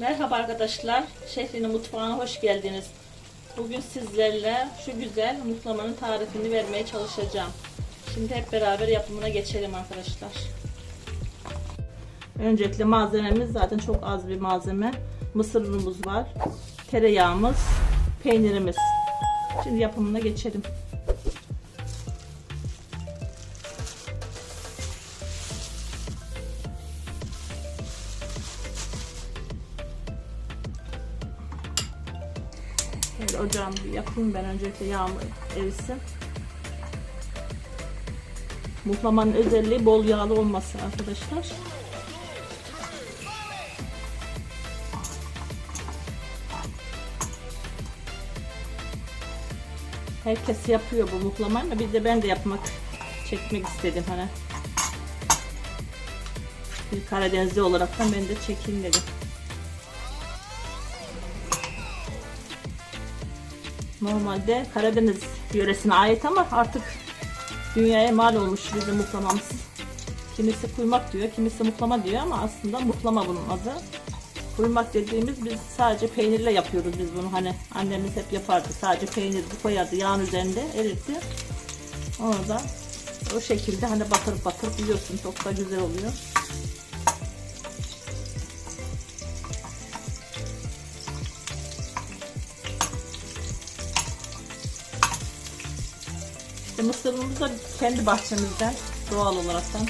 Merhaba arkadaşlar. Şehrinin mutfağına hoş geldiniz. Bugün sizlerle şu güzel muhlamanın tarifini vermeye çalışacağım. Şimdi hep beraber yapımına geçelim arkadaşlar. Öncelikle malzememiz zaten çok az bir malzeme. Mısır unumuz var. Tereyağımız, peynirimiz. Şimdi yapımına geçelim. Şöyle ocağımı yapayım ben öncelikle yağımı erisin. Muhlamanın özelliği bol yağlı olması arkadaşlar. Herkes yapıyor bu muhlamayı ama bir de ben de yapmak, çekmek istedim hani. Bir Karadenizli olaraktan ben de çekeyim dedim. Normalde Karadeniz yöresine ait ama artık dünyaya mal olmuş bizim muklamamız. Kimisi kuymak diyor, kimisi muklama diyor ama aslında muklama bunun adı. Kuymak dediğimiz biz sadece peynirle yapıyoruz biz bunu. Hani annemiz hep yapardı. Sadece peynir koyardı yağın üzerinde eritti. Onu da o şekilde hani batırıp batırıp yiyorsun. Çok da güzel oluyor. İşte mısırımız da kendi bahçemizden doğal olaraktan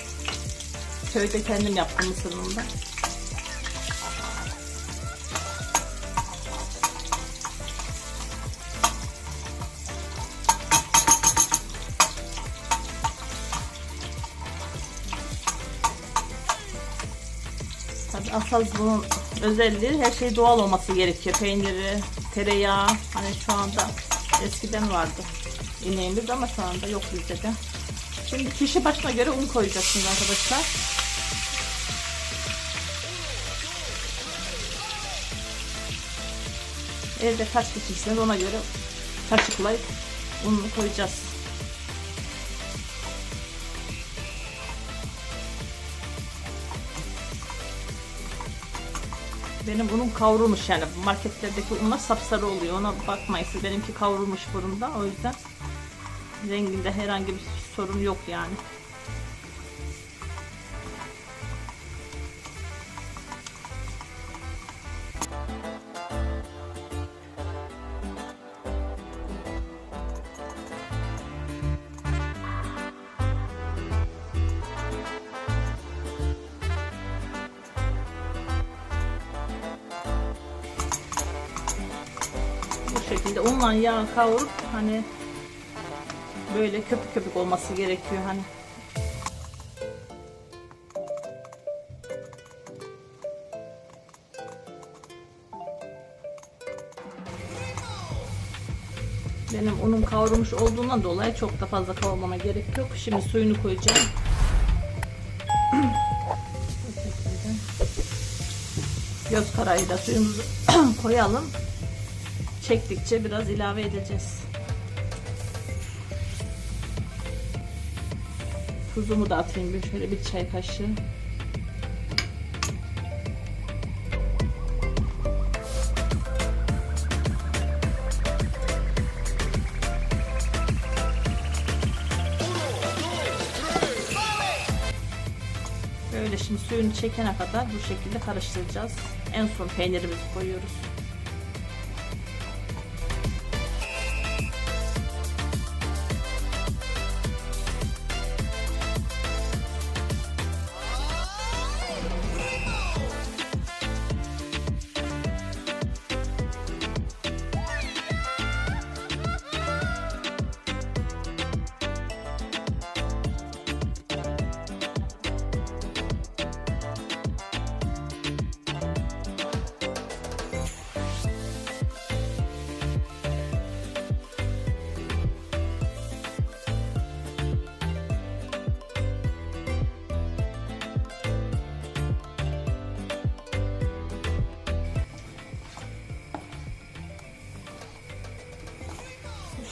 köyde kendim yaptım mısırımı da. Tabii asıl bunun özelliği her şey doğal olması gerekiyor. Peyniri, tereyağı hani şu anda eskiden vardı ineğimiz ama şu anda yok bizde de. Şimdi kişi başına göre un koyacaksınız arkadaşlar. Evde kaç kişisiniz ona göre kaşıkla ununu koyacağız. Benim unum kavrulmuş yani marketlerdeki unlar sapsarı oluyor ona bakmayın siz benimki kavrulmuş fırında o yüzden renginde herhangi bir sorun yok yani. Şekilde unla yağ kavurup hani böyle köpük köpük olması gerekiyor hani. Benim unum kavrulmuş olduğundan dolayı çok da fazla kavurmama gerek yok. Şimdi suyunu koyacağım. Göz karayı da suyumuzu koyalım. Çektikçe biraz ilave edeceğiz. Tuzumu da atayım bir şöyle bir çay kaşığı. Böyle şimdi suyunu çekene kadar bu şekilde karıştıracağız. En son peynirimizi koyuyoruz.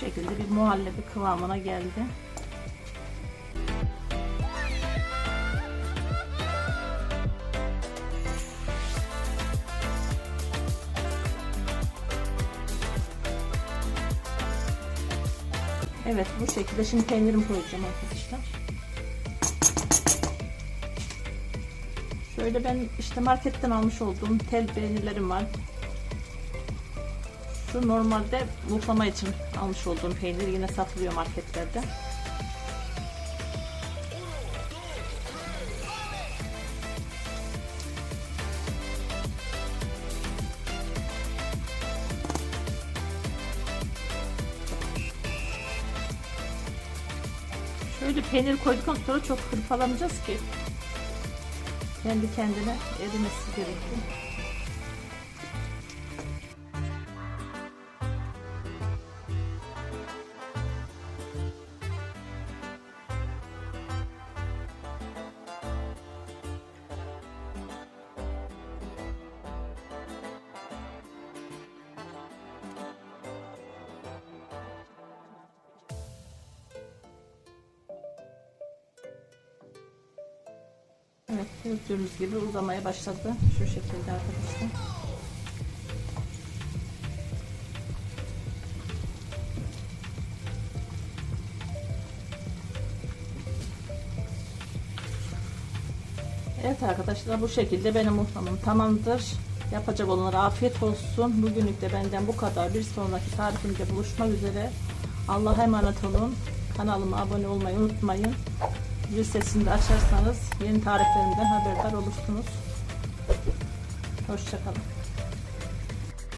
şekilde bir muhallebi kıvamına geldi. Evet bu şekilde şimdi peynirimi koyacağım arkadaşlar. Şöyle ben işte marketten almış olduğum tel peynirlerim var. Şu normalde muhlama için almış olduğum peynir yine satılıyor marketlerde. Şöyle peynir koyduktan sonra çok hırpalamayacağız ki kendi kendine erimesi gerekiyor. Evet gördüğünüz gibi uzamaya başladı. Şu şekilde arkadaşlar. Evet arkadaşlar bu şekilde benim muhtamım tamamdır. Yapacak olanlara afiyet olsun. Bugünlük de benden bu kadar. Bir sonraki tarifimde buluşmak üzere. Allah'a emanet olun. Kanalıma abone olmayı unutmayın. Zil sesini açarsanız yeni tariflerimden haberdar olursunuz. Hoşçakalın.